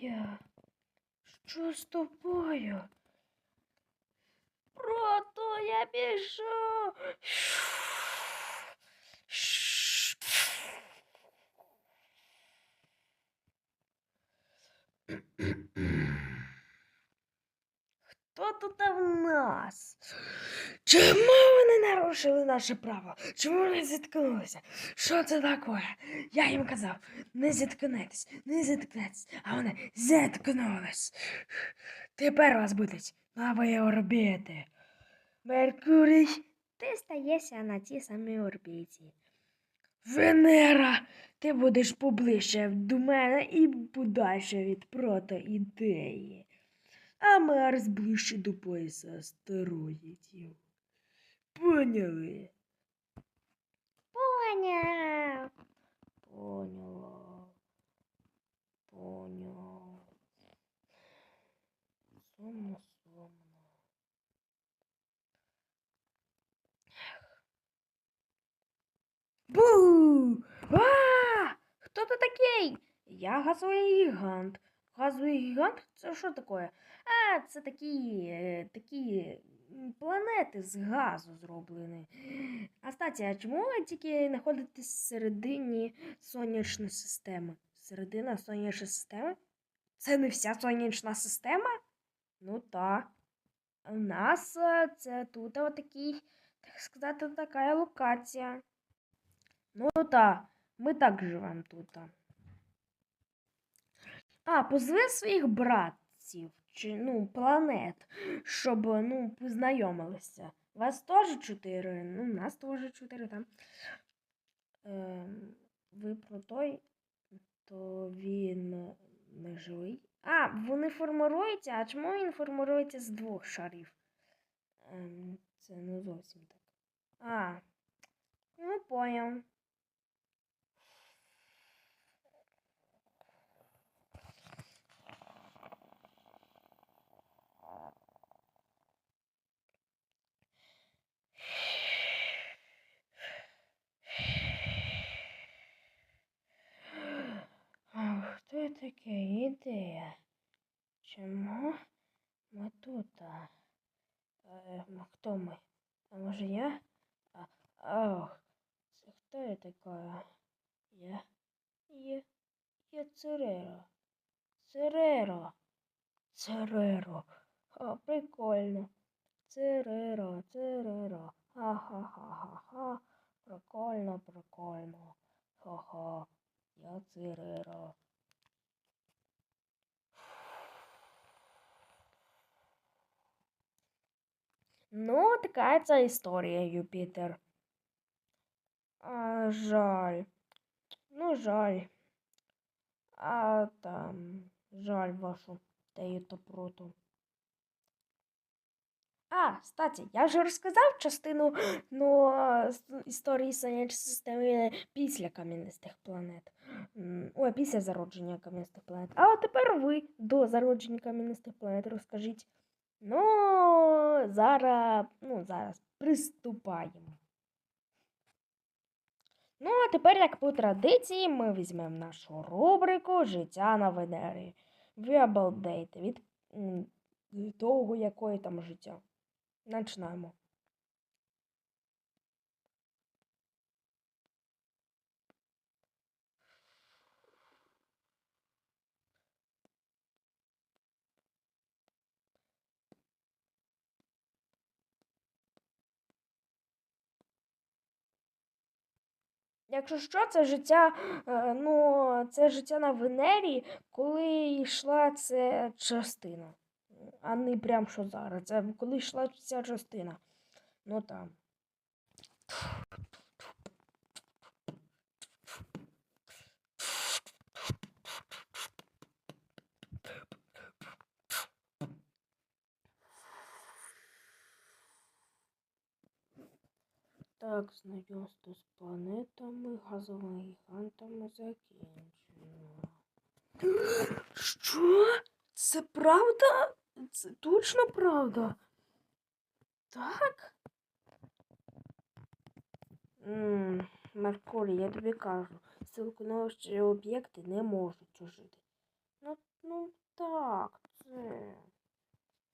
таке? Що з тобою? Прото, я біжу. Хто тут в нас? Чому вони нарушили наше право? Чому вони зіткнулися? Що це таке? Я їм казав, не зіткнетесь, не зіткнетесь, а вони зіткнулись. Тепер вас будуть нові орбіти. Меркурій, ти стаєшся на ті самі орбіті. Венера, ти будеш поближче до мене і подальше від протоідеї. А Марс ближче до пояса астероїдів. Поняли? Поняв. Поняла. Поняв. Сумно, сумно. Бу! А! Хто ти такий? Я газовий гігант. Газовий гігант? Це що таке? А, це такі, е, такі планети з газу зроблені. А статі, а чому ви тільки знаходитесь всередині сонячної системи? Середина сонячної системи? Це не вся сонячна система? Ну так. У нас е, це тут отакий, так сказати, така локація. Ну так, ми так живемо тут. А, позви своїх братців чи ну, планет, щоб ну, познайомилися. Вас теж чотири, ну, нас теж чотири там. Ем, ви про той, то він не живий. А, вони формируються, а чому він формирується з двох шарів? Ем, це не зовсім так. А, ну поняв. А хто таке ідея? Чому ми тут? А? Е, хто ми? А може я? А, ох, це хто я така? Я? Я, я Цереро. Цереро. Цереро. А, прикольно. Цереро, Цереро. Ха-ха-ха-ха-ха. Прикольно, прикольно. Ха-ха. Я Цереро. Ну, така ця історія, Юпітер. А, жаль. Ну, жаль. А там, жаль вашу тею та проту. А, кстати, я вже розказав частину ну, історії сонячної системи після кам'янистих планет. Ой, після зародження кам'янистих планет. А тепер ви до зародження кам'янистих планет розкажіть. Ну, зараз, ну, зараз приступаємо. Ну, а тепер, як по традиції, ми візьмемо нашу рубрику Життя на Венері. Ви обалдейте від, від того, якої там життя. Починаємо. Якщо що, це життя, е, ну, це життя на Венері, коли йшла ця частина. А не прям що зараз. Це коли йшла ця частина. Ну там. Так, знайомство з планетами, газовими гігантами закінчено. Що? Це правда? Це точно правда? Так? Ммм, Меркурій, я тобі кажу, силконосні об'єкти не можуть жити. Ну Ну так, це.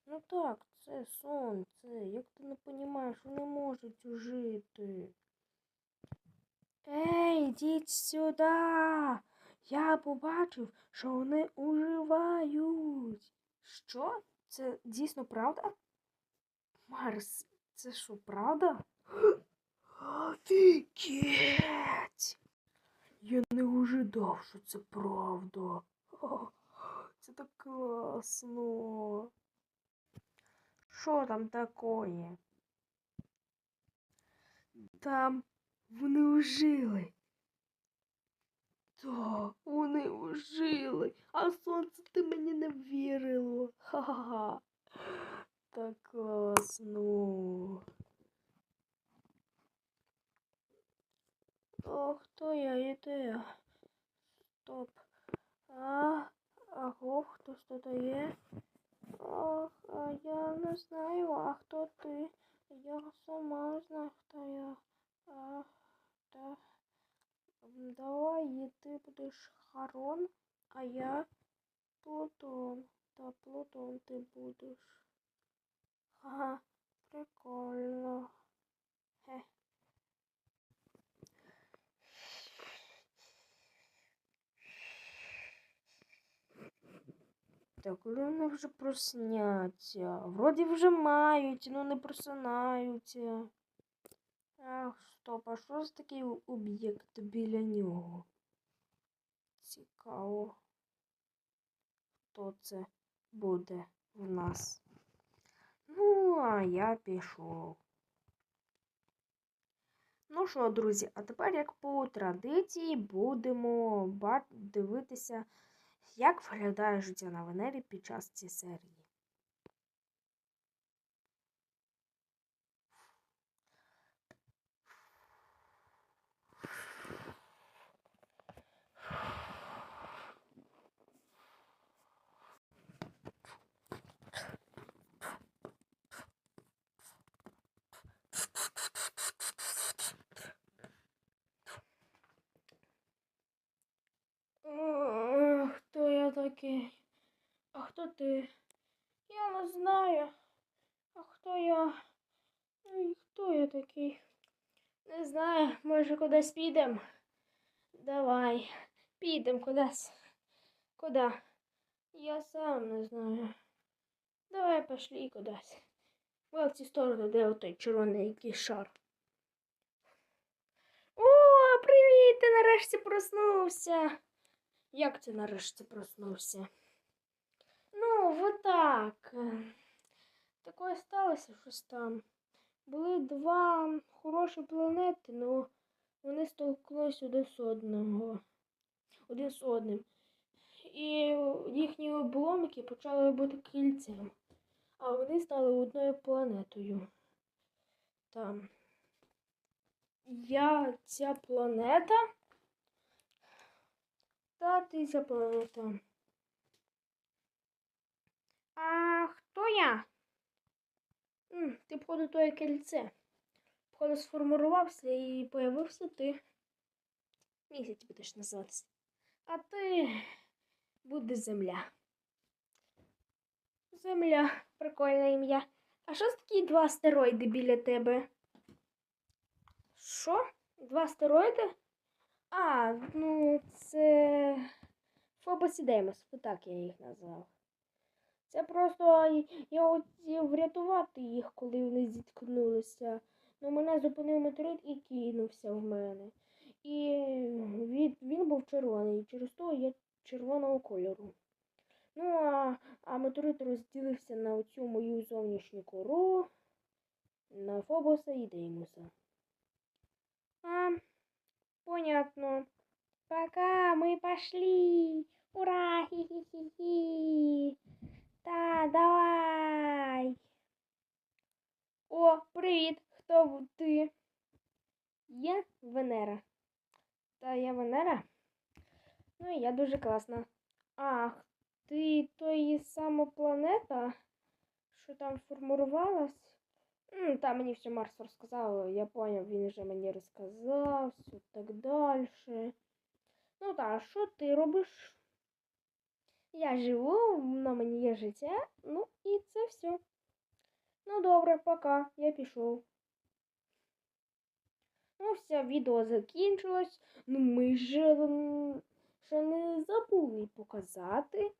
Ну так, це сонце. Як ти не розумієш, вони можуть жити. Ей, йдіть сюди. Я побачив, що вони уживають. Що? Це дійсно правда? Марс, це що, правда? Офігеть! Я не ожидав, що це правда. О, Це так класно. Що там такое? Там вони ожили. Так, вони ожили. А сонце ти мені не вірило. Ха-ха-ха. Так класно. О, хто я і де? Стоп. А, аго, хтось тут є? Ох, я не знаю, а хто ти? Я сама знаю, хто я. А, та. Давай, і ти будеш Харон, а я Плутон. Та Плутон ти будеш. Ага, прикольно. Так, коли вони вже просняться? Вроді вже мають, ну не просинаються. Ах, стоп, а що за такий об'єкт біля нього? Цікаво. Хто це буде в нас? Ну, а я пішов. Ну що, друзі, а тепер, як по традиції, будемо дивитися, як виглядає життя на Венері під час цієї серії. Е, Хто я такий? А хто ти? Я не знаю. А хто я? Ну хто я такий? Не знаю, може кудись підемо? Давай, підемо кудись. Куди? Я сам не знаю. Давай пошли кудись. В цю сторону, де отой червоний якийсь шар. О, привіт! Ти нарешті проснувся. Як ти нарешті проснувся? Ну, вот так. Таке сталося щось там. Були два хороші планети, але вони столкнулися один з одного. Один з одним. І їхні обломки почали бути кільцем. А вони стали одною планетою. Там. Я ця планета. Та ти ця планета. А хто я? Ти, походу, твоє кільце. Походу, сформувався і появився ти. Місяць будеш називатися. А ти буде земля. Земля, прикольне ім'я. А що з такі два астероїди біля тебе? Що? Два астероїди? А, ну це Фобос і Деймос, так я їх назвав. Це просто я хотів врятувати їх, коли вони зіткнулися. Ну, мене зупинив метеорит і кинувся в мене. І він, він був червоний, через то я червоного кольору. Ну, а, а метеорит розділився на оцю мою зовнішню кору, на Фобоса і Деймоса. А, понятно. Пока, мы пошли. Ура! Хи-хи-хи-хи. Та, давай. О, привіт! Хто ти? Я Венера. Та я Венера? Ну, і я дуже класна. Ах, ти той сама планета, що там формувалась? М, Та мені все Марс розказав, я поняв, він вже мені розказав, все так далі. Ну так, що ти робиш? Я живу, на мені є життя, ну і це все. Ну добре, пока, я пішов. Ну, все, відео закінчилось. Ну, ми ж ще не забули показати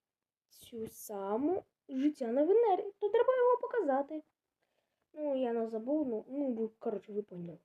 цю саму життя на Венері. То треба його показати. Ну, я не забув, ну, ну короче, ви поняли.